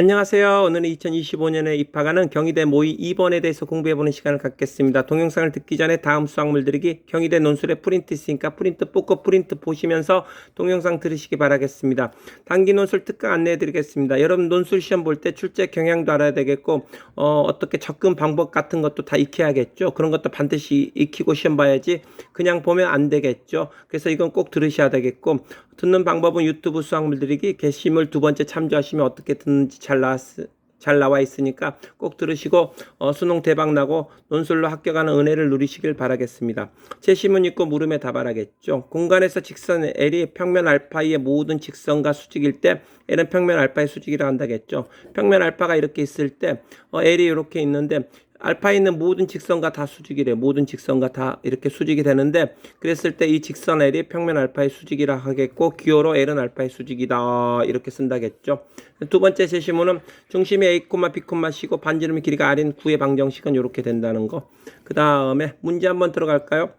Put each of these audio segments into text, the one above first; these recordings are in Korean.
안녕하세요. 오늘은 2025년에 입학하는 경희대 모의 2번에 대해서 공부해보는 시간을 갖겠습니다. 동영상을 듣기 전에 다음 수학물 들이기 경희대 논술에 프린트 있으니까 프린트 뽑고 프린트 보시면서 동영상 들으시기 바라겠습니다. 단기 논술 특강 안내해드리겠습니다. 여러분 논술 시험 볼 때 출제 경향도 알아야 되겠고 어, 어떻게 접근 방법 같은 것도 다 익혀야겠죠. 그런 것도 반드시 익히고 시험 봐야지 그냥 보면 안 되겠죠. 그래서 이건 꼭 들으셔야 되겠고 듣는 방법은 유튜브 수학물 들이기 게시물 두 번째 참조하시면 어떻게 듣는지 잘 나왔 잘 나와 있으니까 꼭 들으시고 어, 수능 대박 나고 논술로 합격하는 은혜를 누리시길 바라겠습니다. 제시문 읽고 물음에 답하라겠죠. 공간에서 직선 L이 평면 알파의 모든 직선과 수직일 때 L은 평면 알파의 수직이라 한다겠죠. 평면 알파가 이렇게 있을 때 어, L이 이렇게 있는데 알파에 있는 모든 직선과 다 수직이래. 모든 직선과 다 이렇게 수직이 되는데 그랬을 때 이 직선 L이 평면 알파의 수직이라 하겠고 기호로 L은 알파의 수직이다. 이렇게 쓴다겠죠. 두 번째 제시문은 중심이 A, B, C고 반지름의 길이가 R인 구의 방정식은 이렇게 된다는 거. 그 다음에 문제 한번 들어갈까요?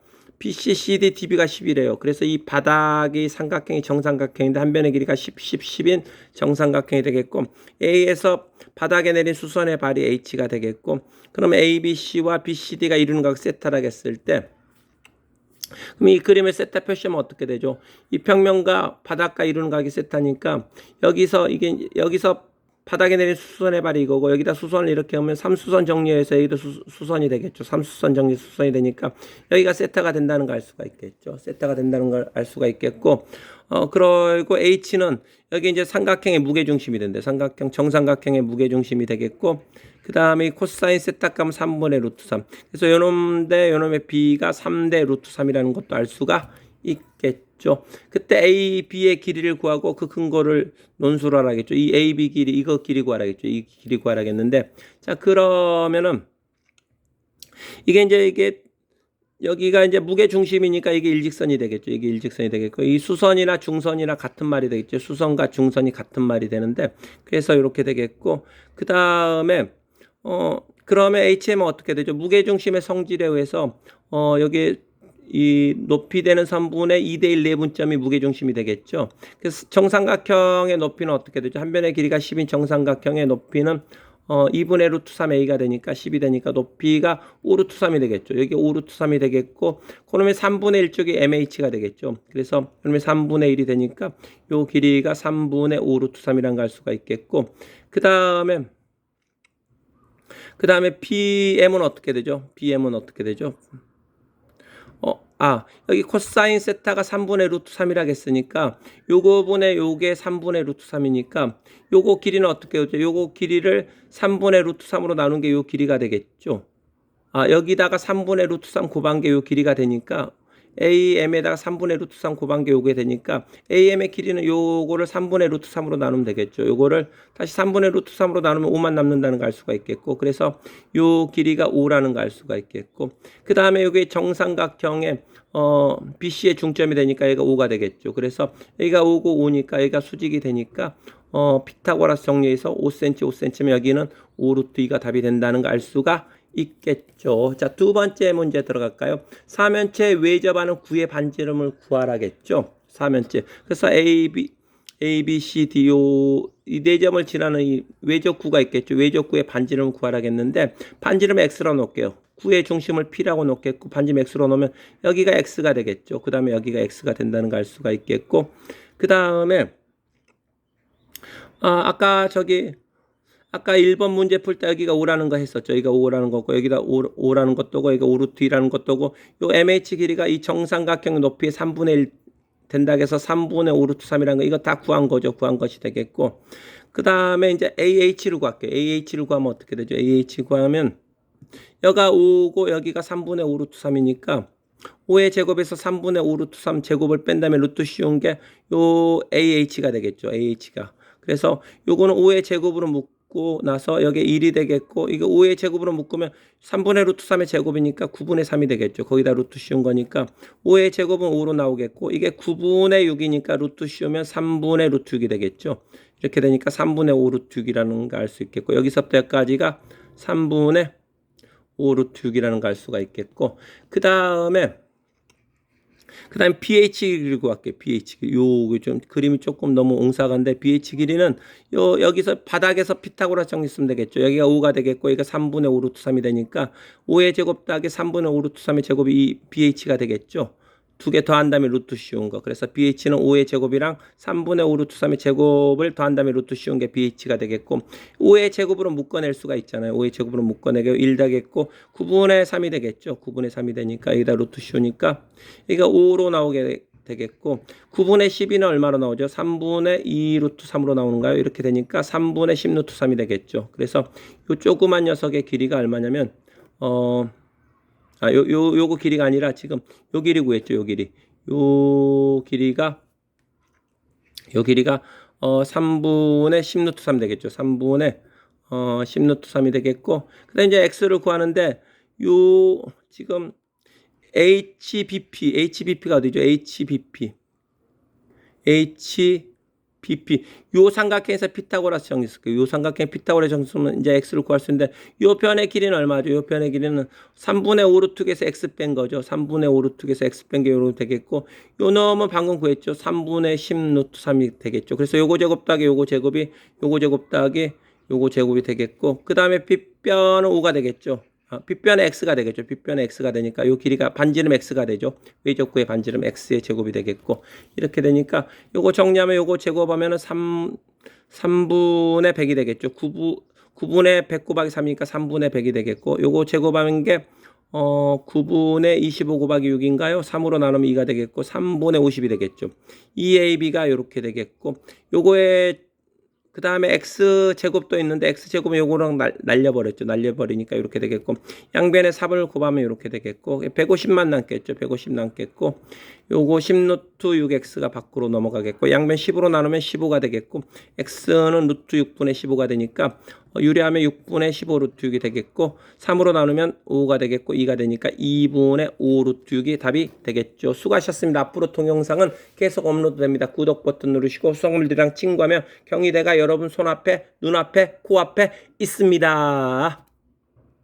BC, CD, DB가 10이래요. 그래서 이 바닥이 삼각형이 정삼각형인데 한 변의 길이가 10, 10, 10인 정삼각형이 되겠고 A에서 바닥에 내린 수선의 발이 H가 되겠고 그럼 ABC와 BCD가 이루는 각 세타라고 했을 때 그럼 이 그림의 세타 표시하면 어떻게 되죠? 이 평면과 바닥과 이루는 각이 세타니까 여기서 이게 여기서 바닥에 내린 수선의 발이 이거고 여기다 수선을 이렇게 하면 삼수선 정리해서 여기도 수, 수선이 되겠죠. 삼수선 정리 수선이 되니까 여기가 세타가 된다는 걸 알 수가 있겠죠. 세타가 된다는 걸 알 수가 있겠고 어 그리고 H는 여기 이제 삼각형의 무게 중심이 된대. 삼각형 정삼각형의 무게 중심이 되겠고 그 다음에 코사인 세타 값은 3분의 루트 3. 그래서 요놈 대 요놈의 B가 3대 루트 3이라는 것도 알 수가 있겠죠. 그때 A, B의 길이를 구하고 그 근거를 논술을 하라겠죠. 이 A, B 길이 이거 길이 구하라겠죠. 이 길이 구하라겠는데 자 그러면은 이게 이제 이게 여기가 이제 무게 중심이니까 이게 일직선이 되겠죠. 이게 일직선이 되겠고 이 수선이나 중선이나 같은 말이 되겠죠. 수선과 중선이 같은 말이 되는데 그래서 이렇게 되겠고 그 다음에 어 그러면 HM은 어떻게 되죠? 무게 중심의 성질에 의해서 어 여기 이 높이 되는 선분의 2대 1 내분점이 무게중심이 되겠죠. 그래서 정삼각형의 높이는 어떻게 되죠? 한 변의 길이가 10인 정삼각형의 높이는 어, 2분의 루트 3a가 되니까 10이 되니까 높이가 5루트 3이 되겠죠. 여기 5루트 3이 되겠고 그러면 3분의 1쪽이 mh가 되겠죠. 그래서 그러면 3분의 1이 되니까 요 길이가 3분의 5루트 3이란 걸알 수가 있겠고 그 다음에 그 다음에 bm은 어떻게 되죠? bm은 어떻게 되죠? 어, 아, 여기 코사인 세타가 3분의 루트 3이라고 했으니까 요거 분의 요게 3분의 루트 3이니까 요거 길이는 어떻게 되죠? 요거 길이를 3분의 루트 3으로 나눈 게 요 길이가 되겠죠. 아, 여기다가 3분의 루트 3 곱한 게 요 길이가 되니까 AM에다가 3분의 루트 3 곱한 게 요게 되니까 AM의 길이는 요거를 3분의 루트 3으로 나누면 되겠죠. 요거를 다시 3분의 루트 3으로 나누면 5만 남는다는 걸 알 수가 있겠고 그래서 요 길이가 5라는 걸 알 수가 있겠고 그 다음에 요게 정삼각형의 어, BC의 중점이 되니까 얘가 5가 되겠죠. 그래서 여기가 5고 5니까 얘가 수직이 되니까 어, 피타고라스 정리해서 5cm, 5cm면 여기는 5루트 2가 답이 된다는 걸 알 수가 있겠죠. 자, 두 번째 문제 들어갈까요? 사면체 외접하는 구의 반지름을 구하라겠죠. 사면체. 그래서 A, B, A, B, C, D, O 이 네 점을 지나는 이 외접구가 있겠죠. 외접구의 반지름을 구하라겠는데 반지름 X로 놓을게요. 구의 중심을 P라고 놓겠고 반지름 X로 놓으면 여기가 X가 되겠죠. 그 다음에 여기가 X가 된다는 걸 알 수가 있겠고 그 다음에 아, 아까 저기 아까 1번 문제 풀 때 여기가 5라는 거 했었죠. 여기가 5라는 거고 여기다 5, 5라는 것도고 여기가 5루트 2라는 것도고 요 MH 길이가 이 정삼각형 높이의 3분의 1 된다 해서 3분의 5루트 3이라는 거 이거 다 구한 거죠. 구한 것이 되겠고 그 다음에 이제 AH를 구할게요. AH를 구하면 어떻게 되죠? AH 구하면 여기가 5고 여기가 3분의 5 루트 3이니까 5의 제곱에서 3분의 5 루트 3 제곱을 뺀 다음에 루트 씌운 게 요 AH가 되겠죠. AH가. 그래서 요거는 5의 제곱으로 묶 고 나서 여기에 1이 되겠고 이게 5의 제곱으로 묶으면 3분의 루트 3의 제곱이니까 9분의 3이 되겠죠. 거기다 루트 씌운 거니까 5의 제곱은 5로 나오겠고 이게 9분의 6이니까 루트 씌우면 3분의 루트 6이 되겠죠. 이렇게 되니까 3분의 5 루트 6이라는 거알수 있겠고 여기서부터 여기까지가 3분의 5 루트 6이라는 거알 수가 있겠고 그 다음에 그 다음에 pH 길이고 갈게요. pH 길이. 요거 좀 그림이 조금 너무 옹사간데 pH 길이는 요 여기서 바닥에서 피타고라스 정리 쓰면 되겠죠. 여기가 5가 되겠고 여기가 3분의 5 루트 3이 되니까 5의 제곱 더하기 3분의 5 루트 3의 제곱이 이 pH가 되겠죠. 두 개 더한 다음에 루트 씌운 거. 그래서 pH는 5의 제곱이랑 3분의 5 루트 3의 제곱을 더한 다음에 루트 씌운 게 pH가 되겠고 5의 제곱으로 묶어낼 수가 있잖아요. 5의 제곱으로 묶어내게 1 되겠고 9분의 3이 되겠죠. 9분의 3이 되니까 여기다 루트 씌우니까 여기가 5로 나오게 되겠고 9분의 12는 얼마로 나오죠? 3분의 2 루트 3으로 나오는가요? 이렇게 되니까 3분의 10 루트 3이 되겠죠. 그래서 요 조그만 녀석의 길이가 얼마냐면 어 아, 요, 요, 요거 길이가 아니라 지금 요 길이 구했죠, 요 길이. 요 길이가, 요 길이가, 어, 3분의 10루트 3 되겠죠. 3분의, 어, 10루트 3이 되겠고, 그 다음에 이제 x를 구하는데, 요, 지금, HBP, HBP가 어디죠? HBP. HBP. 요 삼각형에서 피타고라스 쓸게요. 요 삼각형 피타고라스 쓰면 이제 x를 구할 수 있는데 요 편의 길이는 얼마죠? 요 편의 길이는 3분의 5 루트에서 x 뺀 거죠. 3분의 5 루트에서 x 뺀게 요로 되겠고 요 놈은 방금 구했죠. 3분의 10 루트 3이 되겠죠. 그래서 요거 제곱 더하기 요거 제곱이 요거 제곱 더하기 요거 제곱이 되겠고 그 다음에 빗변은 5가 되겠죠. 아, 빗변의 x가 되겠죠. 빗변의 x가 되니까 요 길이가 반지름 x가 되죠. 외적구의 반지름 x의 제곱이 되겠고 이렇게 되니까 요거 정리하면 요거 제곱하면은 3 3분의 100이 되겠죠. 9부 9분의 100 곱하기 3이니까 3분의 100이 되겠고 요거 제곱하는 게 어, 9분의 25 곱하기 6인가요? 3으로 나누면 2가 되겠고 3분의 50이 되겠죠. 2ab가 이렇게 되겠고 요거에 그 다음에 x 제곱도 있는데 x 제곱은 요거랑 날, 날려버렸죠. 날려버리니까 이렇게 되겠고 양변에 3을 곱하면 이렇게 되겠고 150만 남겠죠. 150 남겠고 요거 10 루트 6x가 밖으로 넘어가겠고 양변 10으로 나누면 15가 되겠고 x는 루트 6분의 15가 되니까 어, 유리하면 6분의 15 루트 6이 되겠고 3으로 나누면 5가 되겠고 2가 되니까 2분의 5 루트 6이 답이 되겠죠. 수고하셨습니다. 앞으로 동영상은 계속 업로드됩니다. 구독 버튼 누르시고 수학물들이랑 친구하면 경희대가 여러분 손앞에 눈앞에 코앞에 있습니다.